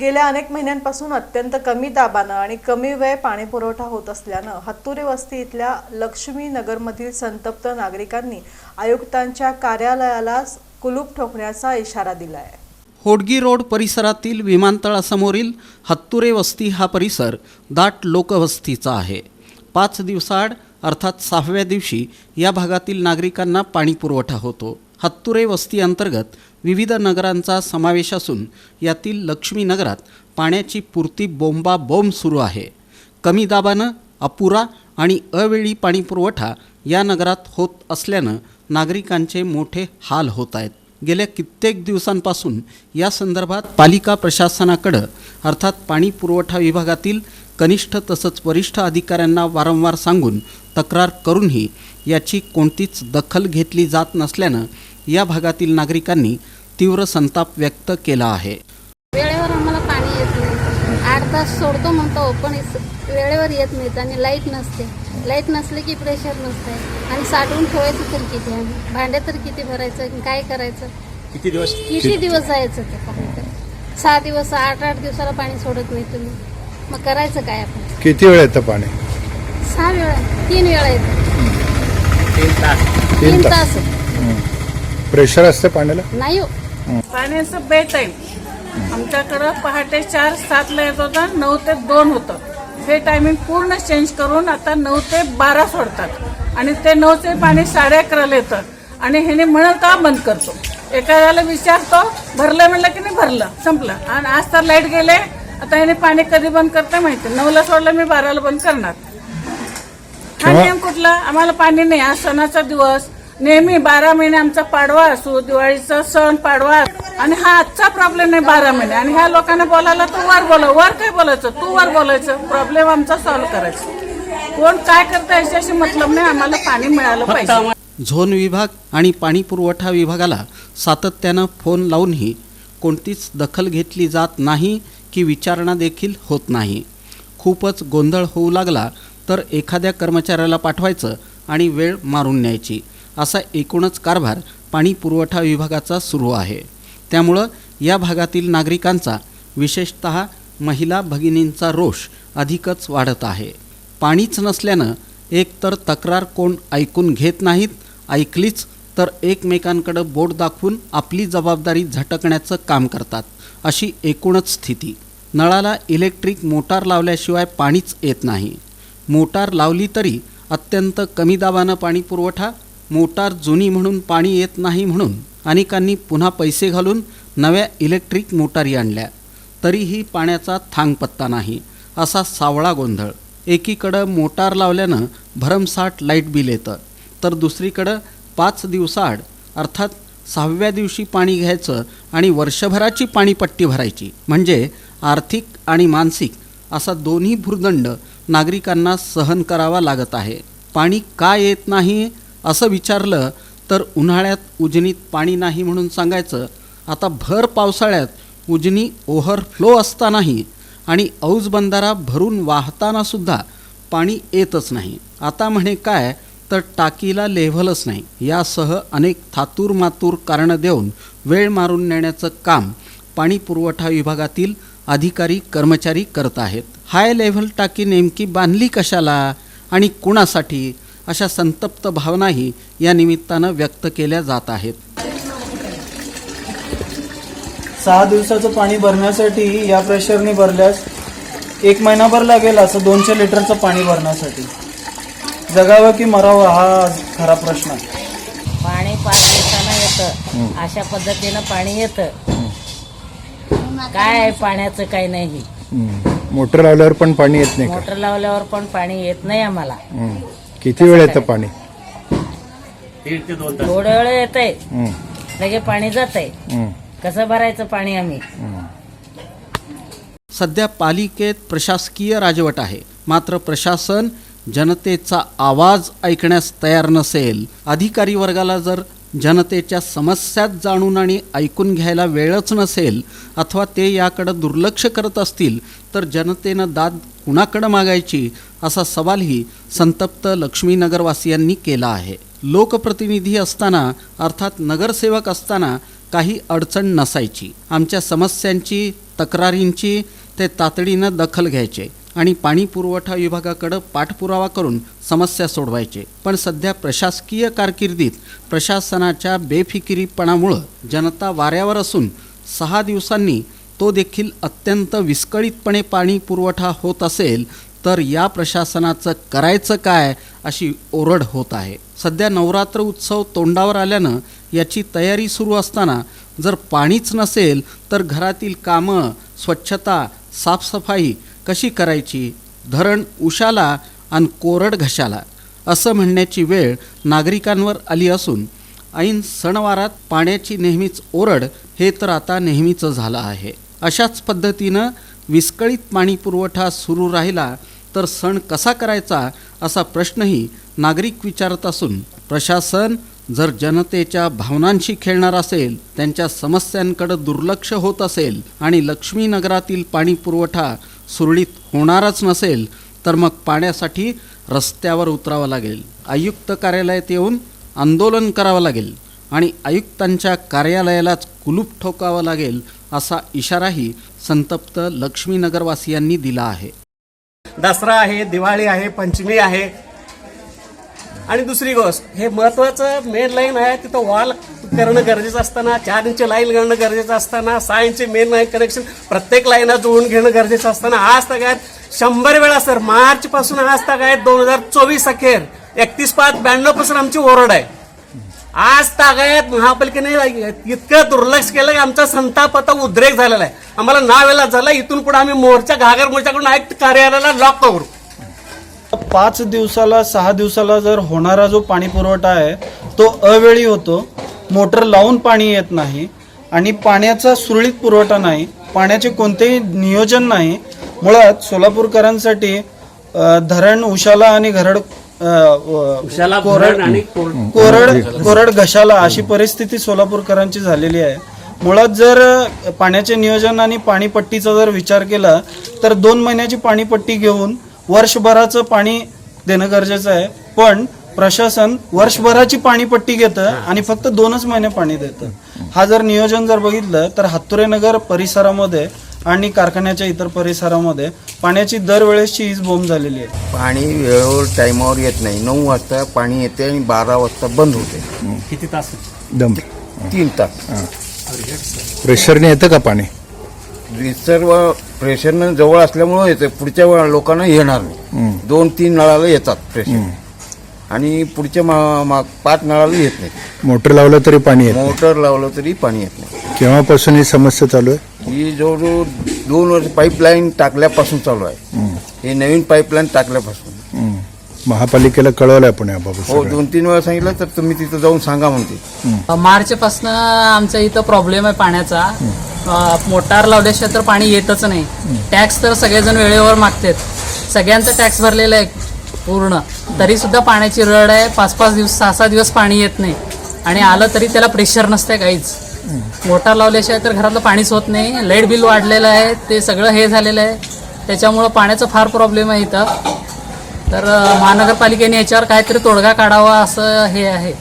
गेल्या अनेक महिन्यांपासून अत्यंत कमी दाबानं आणि कमी वेळ पाणी पुरवठा होत असल्यानं हत्तुरे वस्ती इथल्या लक्ष्मी नगरमधील संतप्त नागरिकांनी आयुक्तांच्या कार्यालयाला कुलूप ठोकण्याचा इशारा दिला आहे होडगी रोड परिसरातील विमानतळासमोरील हत्तुरे वस्ती हा परिसर दाट लोकवस्तीचा आहे. पाच दिवसाआड अर्थात सहाव्या दिवशी या भागातील नागरिकांना पाणी पुरवठा होतो. हत्तुरे वस्ती अंतर्गत विविध नगरांचा समावेश असून यातील लक्ष्मी नगरात पाण्याची पूर्ती बोंबा बोंब सुरू आहे. कमी दाबानं अपुरा आणि अवेळी पाणीपुरवठा या नगरात होत असल्यानं नागरिकांचे मोठे हाल होत आहेत. गेल्या कित्येक दिवसांपासून या संदर्भात पालिका प्रशासनाकडं अर्थात पाणी पुरवठा विभागातील कनिष्ठ तसंच वरिष्ठ अधिकाऱ्यांना वारंवार सांगून तक्रार करूनही याची कोणतीच दखल घेतली जात नसल्यानं या भागातील नागरिकांनी तीव्र संताप व्यक्त केला आहे. वेळेवर आम्हाला पाणी येत नाही. आठ तास सोडतो म्हणतो पण वेळेवर येत नाहीत आणि लाइट नसते. लाइट नसले की प्रेशर नसते. आणि साठवून ठेवायचं तर किती? आम्ही भांडे तर किती भरायचं? काय करायचं? किती दिवस? किती दिवस जायचं ते पाणी तर? सहा दिवस आठ आठ दिवसाला पाणी सोडत नाही तुम्ही. मग करायचं काय आपण? किती वेळ येतं पाणी? सहा वेळा. तीन वेळा येतं. तीन तास. तीन तास. प्रेशर असतं पाण्याला? नाही हो. पाण्याचं बेट आहे. आमच्याकडं पहाटे चार सातला येत होतं नऊ ते दोन होतं. हे टायमिंग पूर्ण चेंज करून आता नऊ ते बारा सोडतात. आणि ते नऊचे पाणी साडे अकराला येतं. आणि ह्याने म्हणलं का बंद करतो? एखाद्याला विचारतो भरलं म्हणलं की नाही भरलं? संपलं. आणि आज तर लाइट गेले. आता ह्याने पाणी कधी बंद करते माहिती? नऊला सोडलं मी बाराला बंद करणार. हा नियम कुठला? आम्हाला पाणी नाही. आज सणाचा दिवस. नेहमी बारा महिने आमचा पाडवा असो दिवाळीचा सण पाडवा. आणि हा आजचा प्रॉब्लेम नाही बारा महिने. आणि ह्या लोकांना बोलायला तू वर बोला वर काय बोलायचं? तू वर बोलायचं. प्रॉब्लेम आमचा सॉल्व्ह करायचा. कोण काय करता याच्याशी मतलब नाही. आम्हाला पाणी मिळालं पाहिजे. झोन विभाग आणि पाणी पुरवठा विभागाला सातत्यानं फोन लावूनही कोणतीच दखल घेतली जात नाही की विचारणा देखील होत नाही. खूपच गोंधळ होऊ लागला तर एखाद्या कर्मचाऱ्याला पाठवायचं आणि वेळ मारून न्यायची. असा एकूणच कारभार पाणी पुरवठा विभागाचा सुरू आहे. त्यामुळं या भागातील नागरिकांचा विशेषत महिला भगिनींचा रोष अधिकच वाढत आहे. पाणीच नसल्यानं एकतर तक्रार कोण ऐकून घेत नाहीत ऐकलीच तर एकमेकांकडं बोट दाखवून आपली जबाबदारी झटकण्याचं काम करतात अशी एकूणच स्थिती. नळाला इलेक्ट्रिक मोटार लावल्याशिवाय पाणीच येत नाही. मोटार लावली तरी अत्यंत कमी दाबानं पाणी पुरवठा मोटार जुनी म्हणून पाणी येत नाही म्हणून अनेकांनी पुन्हा पैसे घालून नव्या इलेक्ट्रिक मोटारी आणल्या. तरीही पाण्याचा थांगपत्ता नाही असा सावळा गोंधळ. एकीकडं मोटार लावल्यानं भरमसाठ लाइट बिल येतं तर दुसरीकडं पाच दिवसाआड अर्थात सहाव्या दिवशी पाणी घ्यायचं आणि वर्षभराची पाणीपट्टी भरायची म्हणजे आर्थिक आणि मानसिक असा दोन्ही भूर्दंड नागरिकांना सहन करावा लागत आहे. पाणी का येत नाही असं विचारलं तर उन्हाळ्यात उजनीत पाणी नाही म्हणून सांगायचं. आता भर पावसाळ्यात उजनी ओव्हरफ्लो असतानाही आणि औज बंधारा भरून वाहताना सुद्धा पाणी येतच नाही. आता म्हणे काय? तर टाकीला लेव्हलच नाही. यासह अनेक थातूर मातूर कारणं देऊन वेळ मारून नेण्याचं काम पाणी पुरवठा विभागातील अधिकारी कर्मचारी करत आहेत. हाय लेव्हल टाकी नेमकी बांधली कशाला आणि कुणासाठी? अशा संतप्त भावनाही या निमित्तानं व्यक्त केल्या जात आहेत. सहा दिवसाचं पाणी भरण्यासाठी या प्रेशरने भरल्यास एक महिनाभर लागेल असं दोनशे लिटरचं पाणी भरण्यासाठी. जगावं की मरावं हा खरा प्रश्न आहे. पाणी पाच दिवसानं येतं. अशा पद्धतीनं पाणी येतं. काय आहे पाण्याचं काही नाही. मोटर लावल्यावर पण पाणी येत नाही का? मोटर लावल्यावर पण पाणी येत नाही आम्हाला. किती वेळ येतं पाणी? दीड ते दोन तास. थोड्या वेळ येतंय. हं. लगे पाणी जातंय. हं. कसं भरायचं पाणी आम्ही? सध्या पालिकेत प्रशासकीय राजवट आहे. मात्र प्रशासन जनतेचा आवाज ऐकण्यास तयार नसेल. अधिकारी वर्गाला जर जनतेच्या समस्याच जाणून आणि ऐकून घ्यायला वेळच नसेल अथवा ते याकडं दुर्लक्ष करत असतील तर जनतेनं दाद कुणाकडं मागायची? असा सवालही संतप्त लक्ष्मीनगरवासियांनी केला आहे. लोकप्रतिनिधी असताना अर्थात नगरसेवक असताना काही अडचण नसायची. आमच्या समस्यांची तक्रारींची ते तातडीनं दखल घ्यायचे आणि पाणी पुरवठा विभागाकडं पाठपुरावा करून समस्या सोडवायचे. पण सध्या प्रशासकीय कारकिर्दीत प्रशासनाच्या बेफिकिरीपणामुळं जनता वाऱ्यावर असून सहा दिवसांनी तो देखील अत्यंत विस्कळीतपणे पाणी पुरवठा होत असेल तर या प्रशासनाचं करायचं काय अशी ओरड होत आहे. सध्या नवरात्र उत्सव तोंडावर आल्यानं याची तयारी सुरू असताना जर पाणीच नसेल तर घरातील कामं स्वच्छता साफसफाई कशी करायची? धरण उशाला आणि कोरड घशाला. असं म्हणण्याची वेळ नागरिकांवर आली असून ऐन सणवारात पाण्याची नेहमीच ओरड हे तर आता नेहमीचं झालं आहे. अशाच पद्धतीनं विस्कळीत पाणी पुरवठा सुरू राहिला तर सण कसा करायचा असा प्रश्नही नागरिक विचारत असून प्रशासन जर जनतेच्या भावनांशी खेळणार असेल त्यांच्या समस्यांकडे दुर्लक्ष होत असेल आणि लक्ष्मीनगरातील पाणी पुरवठा सुरळीत होणारच नसेल तर मग पाण्यासाठी रस्त्यावर उतरावं लागेल. आयुक्त कार्यालयात येऊन आंदोलन करावं लागेल आणि आयुक्तांच्या कार्यालयालाच कुलूप ठोकावं लागेल असा इशाराही संतप्त लक्ष्मीनगरवासियांनी दिला आहे. दसरा आहे दिवाळी आहे पंचमी आहे. आणि दुसरी गोष्ट हे महत्वाचं मेन लाईन आहे तिथं वॉल करणं गरजेचं असताना चार इंच लाईन करणं गरजेचं असताना सहा इंची मेन लाईन कनेक्शन प्रत्येक लाईनला जुळून घेणं गरजेचं असताना आज तगायत शंभर वेळा सर मार्चपासून आज आज तगायत दोन हजार चोवीस अखेर एकतीस पाच ब्याण्णवपासून आमची ओरड आहे. आज तागायत महापालिकेने इतकं दुर्लक्ष केलं की आमचा संताप आता उद्रेक झालेला आहे. आम्हाला नावेला झाला इथून पुढे आम्ही मोर्चा घागर मोर्चाकडून आयुक्त कार्यालयाला लॉक करू. पाच दिवसाला सहा दिवसाला जर होणारा जो पाणी पुरवठा आहे तो अवेळी होतो. मोटर लावून पाणी येत नाही आणि पाण्याचा सुरळीत पुरवठा नाही पाण्याचे कोणतेही नियोजन नाही. मुळात सोलापूरकरांसाठी धरण उशाला आणि घरड कोरड आणि कोरड कोरड घशाला अशी परिस्थिती सोलापूरकरांची झालेली आहे. मुळात जर पाण्याचे नियोजन आणि पाणीपट्टीचा जर विचार केला तर दोन महिन्याची पाणीपट्टी घेऊन वर्षभराचं पाणी देणं गरजेचं आहे. पण प्रशासन वर्षभराची पाणीपट्टी घेतं आणि फक्त दोनच महिने पाणी देतं. हा जर नियोजन जर बघितलं तर हातुरे नगर परिसरामध्ये आणि कारखान्याच्या इतर परिसरामध्ये पाण्याची दरवेळेसची हीच बोंब झालेली आहे. पाणी वेळेवर टायमावर येत नाही. नऊ वाजता पाणी येते आणि बारा वाजता बंद होते. किती तास? दम. तीन तास. प्रेशरने येतं का पाणी? सर्व प्रेशरनं जवळ असल्यामुळे येते. पुढच्या वेळा लोकांना येणार नाही. दोन तीन नळाला येतात प्रेशर. आणि पुढच्या मा- मा- पाच नळाला येत नाही. मोटर लावलं तरी पाणी येत मोटर लावलं तरी पाणी येत नाही. केव्हापासून ही समस्या चालू आहे? ही जवळजवळ दोन वर्ष पाईपलाईन टाकल्यापासून चालू आहे. हे नवीन पाईपलाईन टाकल्यापासून. हं. महापालिकेला कळवलं आपण याबाबत हो सगळं. दोन तीन वेळा सांगितलं तर तुम्ही तिथं जाऊन सांगा म्हणते. मार्च पासन आमच्या इथं प्रॉब्लेम आहे पाण्याचा. अ, मोटार लावल्याशिवाय तर पाणी येतच नाही. टॅक्स तर सगळेजण वेळेवर मागतात. सगळ्यांचा टॅक्स भरलेला आहे. पूर्ण. तरी सुद्धा पाण्याची रड आहे. पाच पाच दिवस सहा सहा दिवस पाणी येत नाही. आणि आलं तरी त्याला प्रेशर नसतंय काहीच. मोटार लावल्याशिवाय तर घरातलं पाणीच होत नाही. लाइट बिल वाढलेलं आहे. ते सगळं हे झालेलं आहे. त्याच्यामुळं पाण्याचा फार प्रॉब्लेम आहे इथं. तर महानगरपालिकेने याच्यावर काहीतरी तोडगा काढावा असं हे आहे.